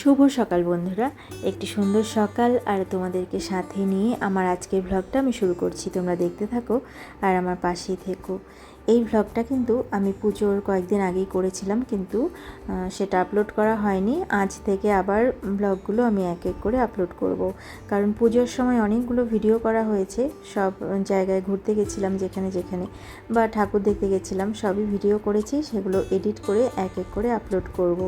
শুভ সকাল বন্ধুরা। একটি সুন্দর সকাল আর তোমাদেরকে সাথে নিয়ে আমার আজকের ভ্লগটা আমি শুরু করছি। তোমরা দেখতে থাকো আর আমার পাশেই থেকো। এই ভ্লগটা কিন্তু আমি পুজোর কয়েকদিন আগেই করেছিলাম কিন্তু সেটা আপলোড করা হয়নি। আজ থেকে আবার ভ্লগগুলো আমি এক এক করে আপলোড করব। কারণ পুজোর সময় অনেকগুলো ভিডিও করা হয়েছে। সব জায়গায় ঘুরতে গেছিলাম যেখানে যেখানে বা ঠাকুর দেখতে গেছিলাম, সবই ভিডিও করেছি। সেগুলো এডিট করে এক এক করে আপলোড করব।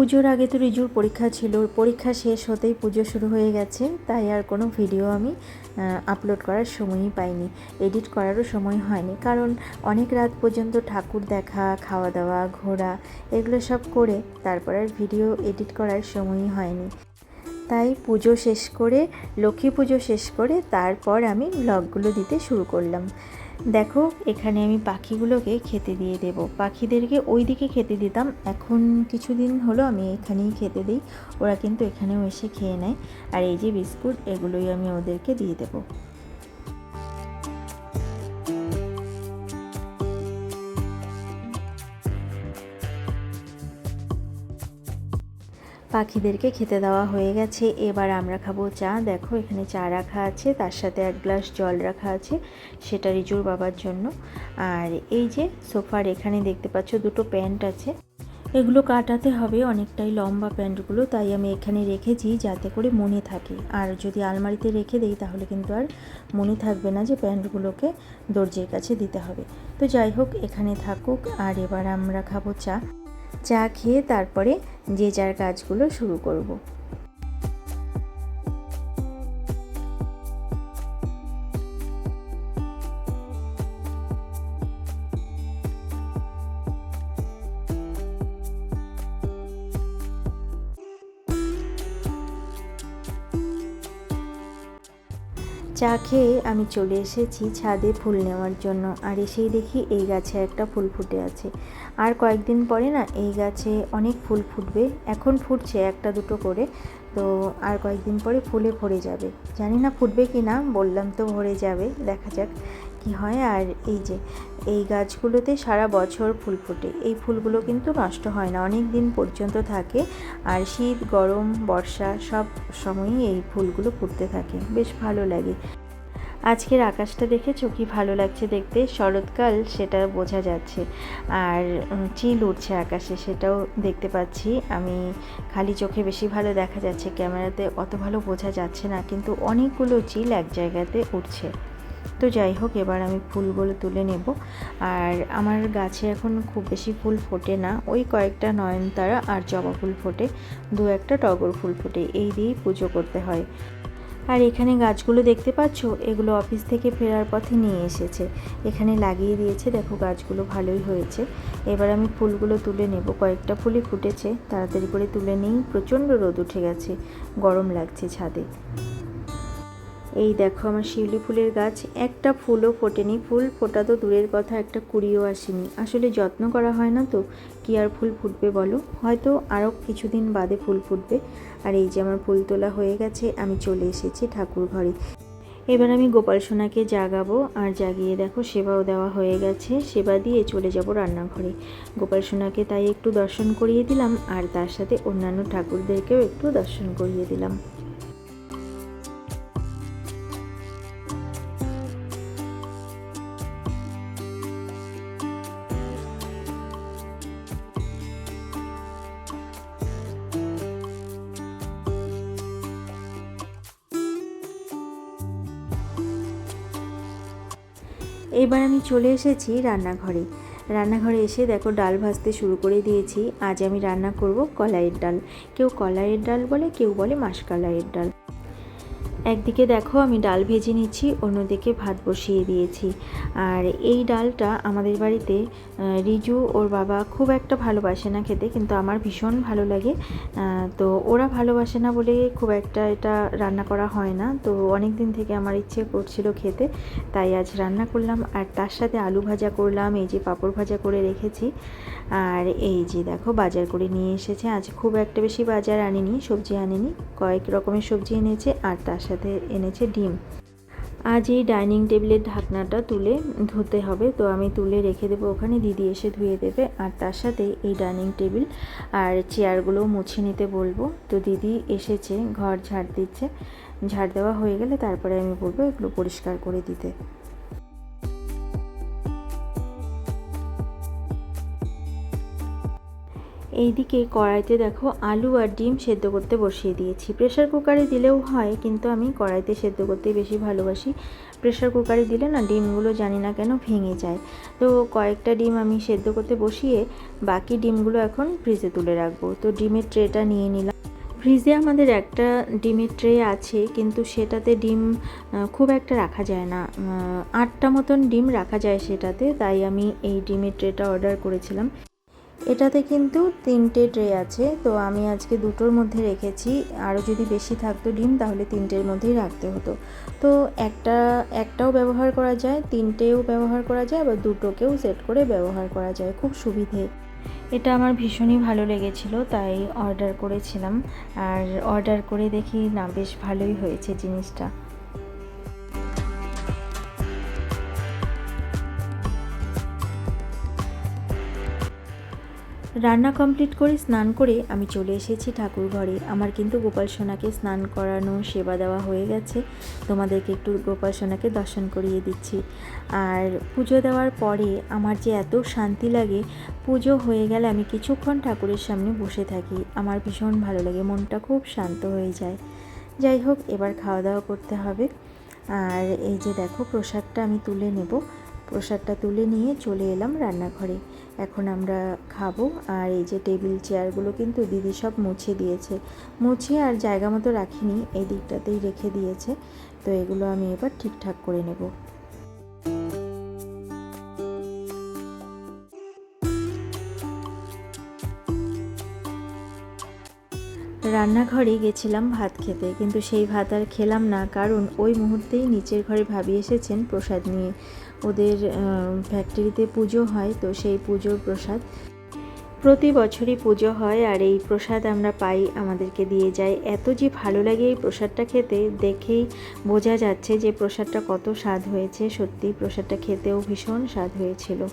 পুজোর আগে তো রিজুর পরীক্ষা ছিল, পরীক্ষা শেষ হতেই পুজো শুরু হয়ে গেছে, তাই আর কোনো ভিডিও আমি আপলোড করার সময়ই পাইনি এডিট করারও সময় হয়নি, কারণ অনেক রাত পর্যন্ত ঠাকুর দেখা, খাওয়া দাওয়া, ঘোরা, এগুলো সব করে তারপর আর ভিডিও এডিট করার সময়ই হয়নি। তাই পুজো শেষ করে, লক্ষ্মী পুজো শেষ করে তারপর আমি ব্লগগুলো দিতে শুরু করলাম। দেখো, এখানে আমি পাখিগুলোকে খেতে দিয়ে দেব। পাখিদেরকে ওই দিকে খেতে দিতাম। এখন কিছুদিন হলো আমি এখানেই খেতে দিই। ওরা কিন্তু এখানেও এসে খেয়ে নেয়। আর এই যে বিস্কুট, এগুলোই আমি ওদেরকে দিয়ে দেবো। পাখিদেরকে খেতে দেওয়া হয়ে গেছে। এবার আমরা খাব চা। দেখো, এখানে চা রাখা আছে। তার সাথে এক গ্লাস জল রাখা আছে, সেটা রিজুর বাবার জন্য। আর এই যে সোফার এখানে দেখতে পাচ্ছ, দুটো প্যান্ট আছে। এগুলো কাটাতে হবে, অনেকটাই লম্বা প্যান্টগুলো। তাই আমি এখানে রেখেছি যাতে করে মনে থাকে। আর যদি আলমারিতে রেখে দেই, তাহলে কিন্তু আর মনে থাকবে না যে প্যান্টগুলোকে দর্জির কাছে দিতে হবে। তো যাই হোক, এখানে থাকুক। আর এবার আমরা খাব চা। চা খেয়ে তারপরে যে যার কাজগুলো শুরু করব। চা খেয়ে আমি চলে এসেছি ছাদে ফুল নেওয়ার জন্য আর এসেই দেখি এই গাছে একটা ফুল ফুটে আছে আর কয়েকদিন পরে না এই গাছে অনেক ফুল ফুটবে। এখন ফুটছে একটা দুটো করে। তো আর কয়েকদিন পরে ফুলে ভরে যাবে। জানি না ফুটবে কি না, বললাম তো ভরে যাবে। দেখা যাক কি হয়। আর এই যে, এই গাছগুলোতে সারা বছর ফুল ফোটে। এই ফুলগুলো কিন্তু নষ্ট হয় না, অনেক দিন পর্যন্ত থাকে। আর শীত, গরম, বর্ষা সব সময়ই এই ফুলগুলো ফুটতে থাকে। বেশ ভালো লাগে। আজকের আকাশটা দেখে চোখই ভালো লাগছে দেখতে। শরৎকাল সেটা বোঝা যাচ্ছে। আর চিল উঠছে আকাশে সেটাও দেখতে পাচ্ছি। আমি খালি চোখে বেশি ভালো দেখা যাচ্ছে, ক্যামেরাতে অত ভালো বোঝা যাচ্ছে না, কিন্তু অনেকগুলো চিল এক জায়গাতে উঠছে তো যাই হোক, এবার আমি ফুলগুলো তুলে নেব। আর আমার গাছে এখন খুব বেশি ফুল ফোটে না। ওই কয়েকটা নয়নতারা আর জবা ফুল ফোটে। দু একটা টগর ফুল ফোটে। এই দিয়েই পুজো করতে হয়। আর এখানে গাছগুলো দেখতে পাচ্ছ? এগুলো অফিস থেকে ফেরার পথে নিয়ে এসেছে। এখানে লাগিয়ে দিয়েছে। দেখো, গাছগুলো ভালোই হয়েছে। এবার আমি ফুলগুলো তুলে নেব। কয়েকটা ফুলই ফুটেছে। তাড়াতাড়ি করে তুলে নেই। প্রচণ্ড রোদ উঠে গেছে। গরম লাগছে ছাদে। এই দেখো আমার শিউলি ফুলের গাছ। একটা ফুলও ফোটেনি। ফুল ফোটা তো দূরের কথা, একটা কুড়িও আসেনি। আসলে যত্ন করা হয় না তো। কি আর ফুল ফুটবে বলো? হয়তো আরও কিছুদিন বাদে ফুল ফুটবে। আর এই যে আমার ফুল তোলা হয়ে গেছে, আমি চলে এসেছি ঠাকুর ঘরে। এবার আমি গোপাল সোনাকে জাগাবো। আর জাগিয়ে দেখো সেবাও দেওয়া হয়ে গেছে। সেবা দিয়ে চলে যাব রান্নাঘরে। গোপাল সোনাকে তাই একটু দর্শন করিয়ে দিলাম। আর তার সাথে অন্যান্য ঠাকুরদেরকেও একটু দর্শন করিয়ে দিলাম। এবার আমি চলে এসেছি রান্নাঘরে। রান্নাঘরে এসে দেখো ডাল ভাজতে শুরু করে দিয়েছি। আজ আমি রান্না করব কলাইয়ের ডাল। কেউ কলাইয়ের ডাল বলে, কেউ বলে মাসকলাইয়ের ডাল। একদিকে দেখো আমি ডাল ভেজে নিচ্ছি, অন্যদিকে ভাত বসিয়ে দিয়েছি। আর এই ডালটা আমাদের বাড়িতে রিজু ওর বাবা খুব একটা ভালোবাসে না খেতে, কিন্তু আমার ভীষণ ভালো লাগে। তো ওরা ভালোবাসে না বলে খুব একটা এটা রান্না করা হয় না। তো অনেক দিন থেকে আমার ইচ্ছে করছিল খেতে, তাই আজ রান্না করলাম। আর তার সাথে আলু ভাজা করলাম, এই যে পাঁপড় ভাজা করে রেখেছি। আর এই যে দেখো বাজার করে নিয়ে এসেছে। আজ খুব একটা বেশি বাজার আনিনি, সবজি আনিনি, কয়েক রকমের সবজি এনেছে, আর তার সাথে এনেছে ডিম। আজ এই ডাইনিং টেবিলের ঢাকনাটা তুলে ধুতে হবে। তো আমি তুলে রেখে দেবো ওখানে। দিদি এসে ধুয়ে দেবে। আর তার সাথে এই ডাইনিং টেবিল আর চেয়ারগুলো মুছে নিতে বলব। তো দিদি এসেছে, ঘর ঝাড় দিচ্ছে। ঝাড় দেওয়া হয়ে গেলে তারপরে আমি বলব এগুলো পরিষ্কার করে দিতে। এইদিকে কড়াইতে দেখো আলু আর ডিম সেদ্ধ করতে বসিয়ে দিয়েছি। প্রেশার কুকারে দিলেও হয়, কিন্তু আমি কড়াইতে সেদ্ধ করতেই বেশি ভালোবাসি। প্রেশার কুকারে দিলে না ডিমগুলো জানি না কেন ভেঙে যায়। তো কয়েকটা ডিম আমি সেদ্ধ করতে বসিয়ে বাকি ডিমগুলো এখন ফ্রিজে তুলে রাখব। তো ডিমের ট্রেটা নিয়ে নিলাম। ফ্রিজে আমাদের একটা ডিমের ট্রে আছে, কিন্তু সেটাতে ডিম খুব একটা রাখা যায় না। আটটা মতন ডিম রাখা যায় সেটাতে, তাই আমি এই ডিমের ট্রেটা অর্ডার করেছিলাম। এটাতে কিন্তু তিনটে ট্রে আছে, তো আমি আজকে দুটোর মধ্যে রেখেছি। আরও যদি বেশি থাকতো ডিম, তাহলে তিনটের মধ্যেই রাখতে হতো। তো একটা, একটাও ব্যবহার করা যায়, তিনটেও ব্যবহার করা যায়, আবার দুটোকেও সেট করে ব্যবহার করা যায়। খুব সুবিধে। এটা আমার ভীষণই ভালো লেগেছিল, তাই অর্ডার করেছিলাম। আর অর্ডার করে দেখি না, বেশ ভালোই হয়েছে জিনিসটা। রান্না কমপ্লিট করে স্নান করে আমি চলে এসেছি ঠাকুর ঘরে। আমার কিন্তু গোপাল সোনাকে স্নান করানো, সেবা দেওয়া হয়ে গেছে। তোমাদেরকে একটু গোপাল সোনাকে দর্শন করিয়ে দিচ্ছি। আর পুজো দেওয়ার পরে আমার যে এত শান্তি লাগে, পুজো হয়ে গেলে আমি কিছুক্ষণ ঠাকুরের সামনে বসে থাকি। আমার ভীষণ ভালো লাগে, মনটা খুব শান্ত হয়ে যায়। যাই হোক, এবার খাওয়া দাওয়া করতে হবে। আর এই যে দেখো, প্রসাদটা আমি তুলে নেব। প্রসাদটা তুলে নিয়ে চলে এলাম রান্নাঘরে। এখন আমরা খাব। আর এই যে টেবিল চেয়ারগুলো কিন্তু দিদি সব মুছে দিয়েছে। মুছে আর জায়গা মতো রাখিনি, এই দিকটাতেই রেখে দিয়েছে। তো এগুলো আমি এবার ঠিকঠাক করে নেব। রান্নাঘরে গেছিলাম ভাত খেতে, কিন্তু সেই ভাত আর খেলাম না, কারণ ওই মুহূর্তেই নিচের ঘরে ভাবি এসেছেন প্রসাদ নিয়ে। ওদের ফ্যাক্টরিতে পুজো হয়, তো সেই পুজোর প্রসাদ। প্রতি বছরই পুজো হয়, আর এই প্রসাদ আমরা পাই, আমাদেরকে দিয়ে যায়। এত যে ভালো লাগে এই প্রসাদটা খেতে, দেখেই বোঝা যাচ্ছে যে প্রসাদটা কত স্বাদ হয়েছে। সত্যি প্রসাদটা খেতেও ভীষণ স্বাদ হয়েছিল।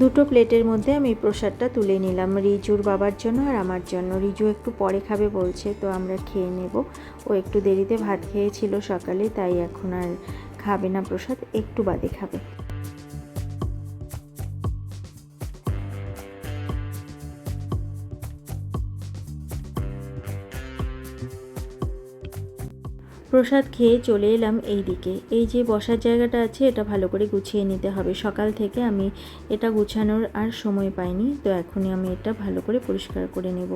দুটো প্লেটের মধ্যে আমি প্রসাদটা তুলে নিলাম। রিজুর বাবার জন্য আর আমার জন্য। রিজু একটু পরে খাবে বলছে, তো আমরা খেয়ে নেব। ও একটু দেরিতে ভাত খেয়েছিল সকালে, তাই এখন আর খাবে না প্রসাদ, একটু বাদে খাবে। প্রসাদ খেয়ে চলে এলাম এই দিকে এই যে বসার জায়গাটা আছে, এটা ভালো করে গুছিয়ে নিতে হবে। সকাল থেকে আমি এটা গুছানোর আর সময় পাইনি, তো এখনই আমি এটা ভালো করে পরিষ্কার করে নেব।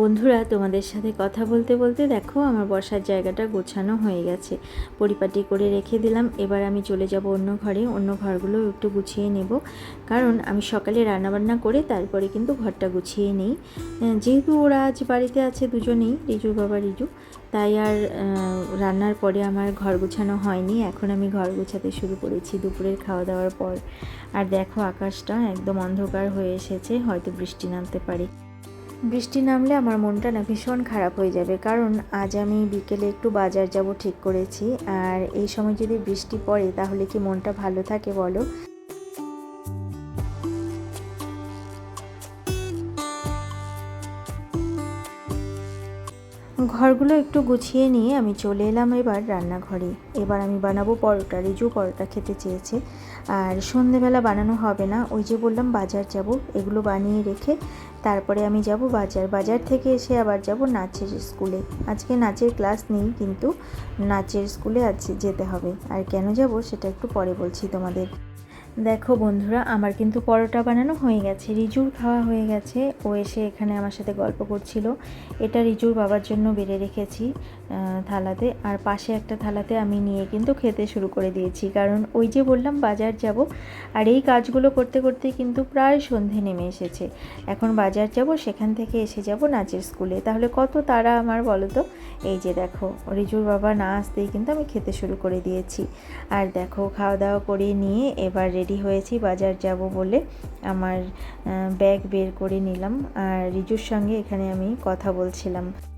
বন্ধুরা, তোমাদের সাথে কথা বলতে বলতে দেখো, আমার বসার জায়গাটা গোছানো হয়ে গেছে। পরিপাটি করে রেখে দিলাম, এবার আমি চলে যাব অন্য ঘরে। অন্য ঘরগুলো একটু গুছিয়ে নেব, কারণ আমি সকালে রান্নাবান্না করে তারপরে কিন্তু ঘরটা গুছিয়ে নিই। যেহেতু ওরা আজ বাড়িতে আছে দুজনেই রিজুর বাবা, রিজু, তাই আর রান্নার পরে আমার ঘর গোছানো হয়নি। এখন আমি ঘর গোছাতে শুরু করেছি দুপুরের খাওয়া দাওয়ার পর। আর দেখো, আকাশটা একদম অন্ধকার হয়ে এসেছে, হয়তো বৃষ্টি নামতে পারে। বৃষ্টি নামলে আমার মনটা না ভীষণ খারাপ হয়ে যাবে। কারণ আজ আমি বিকেলে একটু বাজার যাব ঠিক করেছি। আর এই সময় যদি বৃষ্টি পড়ে, তাহলে কি মনটা ভালো থাকে বলো? ঘরগুলো একটু গুছিয়ে নিয়ে আমি চলে এলাম এবার রান্নাঘরে। এবার আমি বানাবো পরোটা। রিজু পরোটা খেতে চেয়েছে। আর সন্ধেবেলা বানানো হবে না। ওই যে বললাম, বাজার যাব। এগুলো বানিয়ে রেখে তারপরে আমি যাব বাজার। বাজার থেকে এসে আবার যাব নাচের স্কুলে। আজকে নাচের ক্লাস নেই, কিন্তু নাচের স্কুলে আজ যেতে হবে। আর কেন যাব সেটা একটু পরে বলছি তোমাদের। দেখো বন্ধুরা, আমার কিন্তু পরোটা বানানো হয়ে গেছে, রিজুর খাওয়া হয়ে গেছে। ও এসে এখানে আমার সাথে গল্প করছিল। এটা রিজুর বাবার জন্য বেড়ে রেখেছি। থালাতে। আর পাশে একটা থালাতে আমি নিয়ে কিন্তু খেতে শুরু করে দিয়েছি। কারণ ওই যে বললাম, বাজার যাব। আর এই কাজগুলো করতে করতে কিন্তু প্রায় সন্ধে নেমে এসেছে। এখন বাজার যাব, সেখান থেকে এসে যাব নাচের স্কুলে। তাহলে কত তারা আমার বলো তো? এই যে দেখো, রিজুর বাবা না আসতেই কিন্তু আমি খেতে শুরু করে দিয়েছি। আর দেখো খাওয়া দাওয়া করে নিয়ে এবার রেডি হয়েছি, বাজার যাব বলে আমার ব্যাগ বের করে নিলাম। আর রিজুর সঙ্গে এখানে আমি কথা বলছিলাম।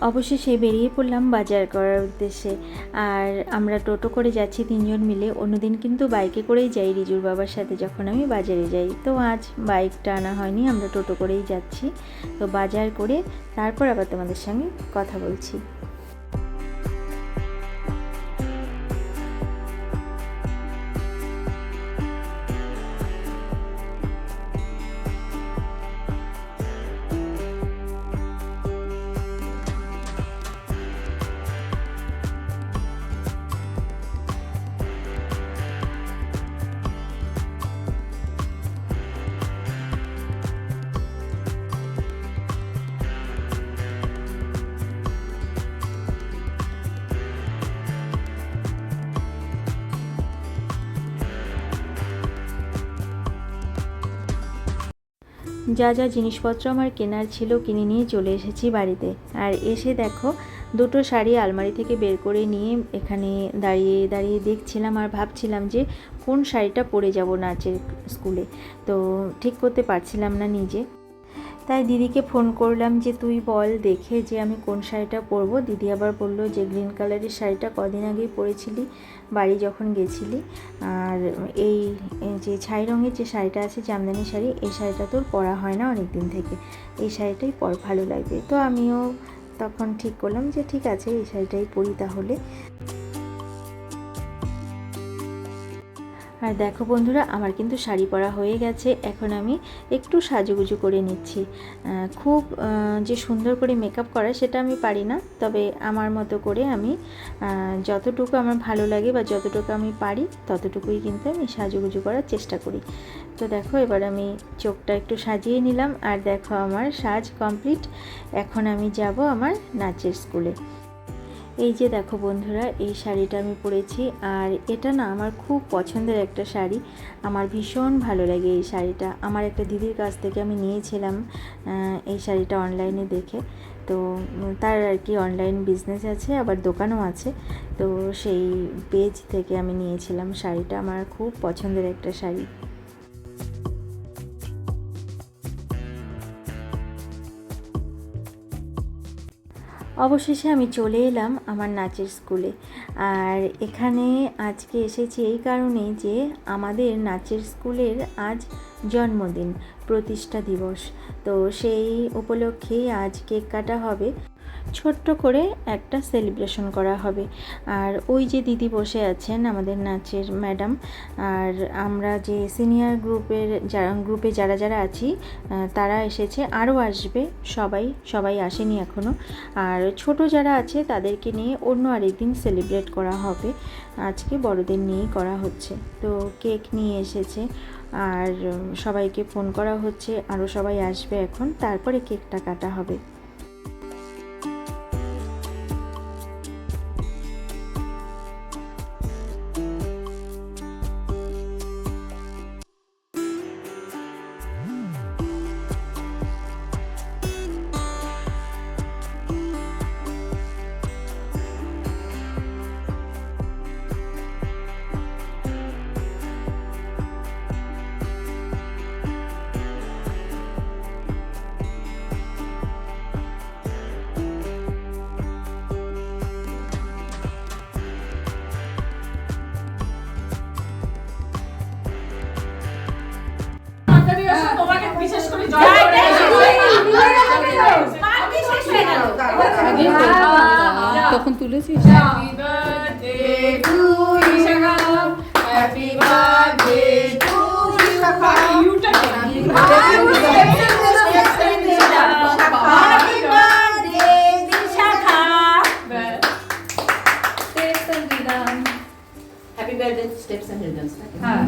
অবশেষে বেরিয়ে পড়লাম বাজার করার উদ্দেশ্যে। আর আমরা টোটো করে যাচ্ছি তিনজন মিলে। অন্যদিন কিন্তু বাইকে করেই যাই রিজুর বাবার সাথে যখন আমি বাজারে যাই। তো আজ বাইকটা আনা হয়নি, আমরা টোটো করেই যাচ্ছি। তো বাজার করে তারপর আবার তোমাদের সঙ্গে কথা বলছি। যা যা জিনিসপত্র আমার কেনার ছিল কিনে নিয়ে চলে এসেছি বাড়িতে। আর এসে দেখো, দুটো শাড়ি আলমারি থেকে বের করে নিয়ে এখানে দাঁড়িয়ে দাঁড়িয়ে দেখছিলাম আর ভাবছিলাম যে কোন শাড়িটা পরে যাব নাচের স্কুলে। তো ঠিক করতে পারছিলাম না নিজে। তাই দিদিকে ফোন করলাম যে, তুই বল, দেখে যে আমি কোন শাড়িটা পরবো। দিদি আবার বলল যে, গ্রিন কালারের শাড়িটা কদিন আগেই পরেছিলি, বাড়ি যখন গেছিলি। আর এই যে ছাই রঙের যে শাড়িটা আছে, জামদানি শাড়ি, এই শাড়িটা তোর পরা হয় না অনেক দিন থেকে। এই শাড়িটাই পর, ভালো লাগবে। তো আমিও তখন ঠিক করলাম যে, ঠিক আছে, এই শাড়িটাই পরি তাহলে। আর দেখো বন্ধুরা, আমার কিন্তু শাড়ি পরা হয়ে গেছে। এখন আমি একটু সাজুগুজু করে নিচ্ছি। খুব যে সুন্দর করে মেকআপ করা সেটা আমি পারি না। তবে আমার মতো করে আমি যতটুকু আমার ভালো লাগে বা যতটুকু আমি পারি, ততটুকুই কিন্তু আমি সাজুগুজু করার চেষ্টা করি। তো দেখো, এবার আমি চোখটা একটু সাজিয়ে নিলাম। আর দেখো, আমার সাজ কমপ্লিট। এখন আমি যাব আমার নাচের স্কুলে। এই যে দেখো বন্ধুরা, এই শাড়িটা আমি পরেছি। আর এটা না আমার খুব পছন্দের একটা শাড়ি। আমার ভীষণ ভালো লাগে এই শাড়িটা। আমার একটা দিদির কাছ থেকে আমি নিয়েছিলাম এই শাড়িটা অনলাইনে দেখে। তো তার আর কি অনলাইন বিজনেস আছে, আবার দোকানও আছে। তো সেই পেজ থেকে আমি নিয়েছিলাম শাড়িটা। আমার খুব পছন্দের একটা শাড়ি। অবশেষে আমি চলে এলাম আমার নাচের স্কুলে। আর এখানে আজকে এসেছি এই কারণে যে আমাদের নাচের স্কুলের আজ জন্মদিন, প্রতিষ্ঠা দিবস। তো সেই উপলক্ষেই আজ কেক কাটা হবে। ছোট্ট করে একটা সেলিব্রেশন করা হবে। আর ওই যে দিদি বসে আছেন, আমাদের নাচের ম্যাডাম আর আমরা যে সিনিয়র গ্রুপের যারা গ্রুপে যারা যারা আছি তারা এসেছে, আরও আসবে, সবাই সবাই আসেনি এখনও আর ছোট যারা আছে, তাদেরকে নিয়ে অন্য আরেকদিন সেলিব্রেট করা হবে। আজকে বড়দের নিয়েই করা হচ্ছে। তো কেক নিয়ে এসেছে, আর সবাইকে ফোন করা হচ্ছে, আরও সবাই আসবে এখন, তারপরে কেকটা কাটা হবে। হ্যাপি বার্থডে হ্যাঁ।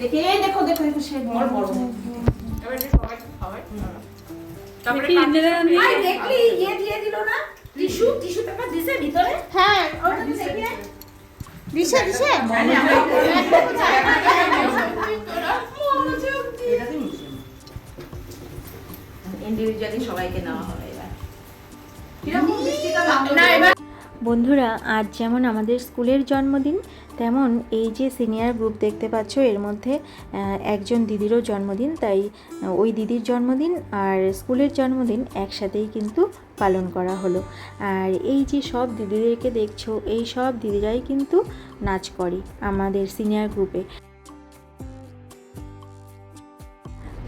দেখে দেখো সে বড় তারপরে দেখলি ইয়ে দিয়ে দিল না? টিস্যু টিস্যু পেপার দিছে ভিতরে? হ্যাঁ। ওটা দেখি না দিছে দিছে। ইন্ডিভিজুয়ালি সবাইকে নেওয়া হবে এবার। কীরকম মিষ্টিটা না, এবার বন্ধুরা আজ যেমন আমাদের স্কুলের জন্মদিন তেমন এই যে সিনিয়র গ্রুপ দেখতে পাচ্ছ, এর মধ্যে একজন দিদিরও জন্মদিন, তাই ওই দিদির জন্মদিন আর স্কুলের জন্মদিন একসাথেই কিন্তু পালন করা হলো। আর এই যে সব দিদিদেরকে দেখছ, এই সব দিদিরাই কিন্তু নাচ করে আমাদের সিনিয়র গ্রুপে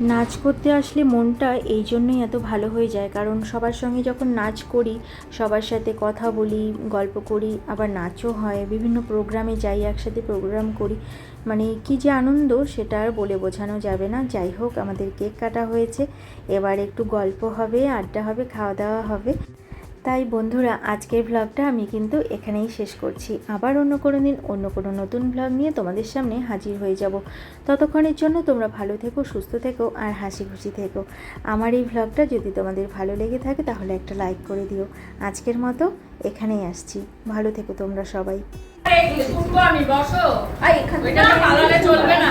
নাচ করতে আসলে মনটা এই জন্যই এত ভালো হয়ে যায়। কারণ সবার সঙ্গে যখন নাচ করি, সবার সাথে কথা বলি, গল্প করি, আবার নাচও হয়, বিভিন্ন প্রোগ্রামে যাই, একসাথে প্রোগ্রাম করি মানে কি যে আনন্দ সেটা আর বলে বোঝানো যাবে না। যাই হোক, আমাদের কেক কাটা হয়েছে, এবার একটু গল্প হবে, আড্ডা হবে, খাওয়া দাওয়া হবে। তাই বন্ধুরা আজকের ভ্লগটা আমি কিন্তু এখানেই শেষ করছি। আবার অন্য কোনো দিন অন্য কোনো নতুন ভ্লগ নিয়ে তোমাদের সামনে হাজির হয়ে যাব। ততক্ষণের জন্য তোমরা ভালো থেকো সুস্থ থেকো আর হাসি খুশি থেকো। আমার এই ভ্লগটা যদি তোমাদের ভালো লেগে থাকে তাহলে একটা লাইক করে দিও। আজকের মতো এখানেই আসছি। ভালো থেকো তোমরা সবাই। আমি বসো আই এখান ওইটা পালালে চলবে না।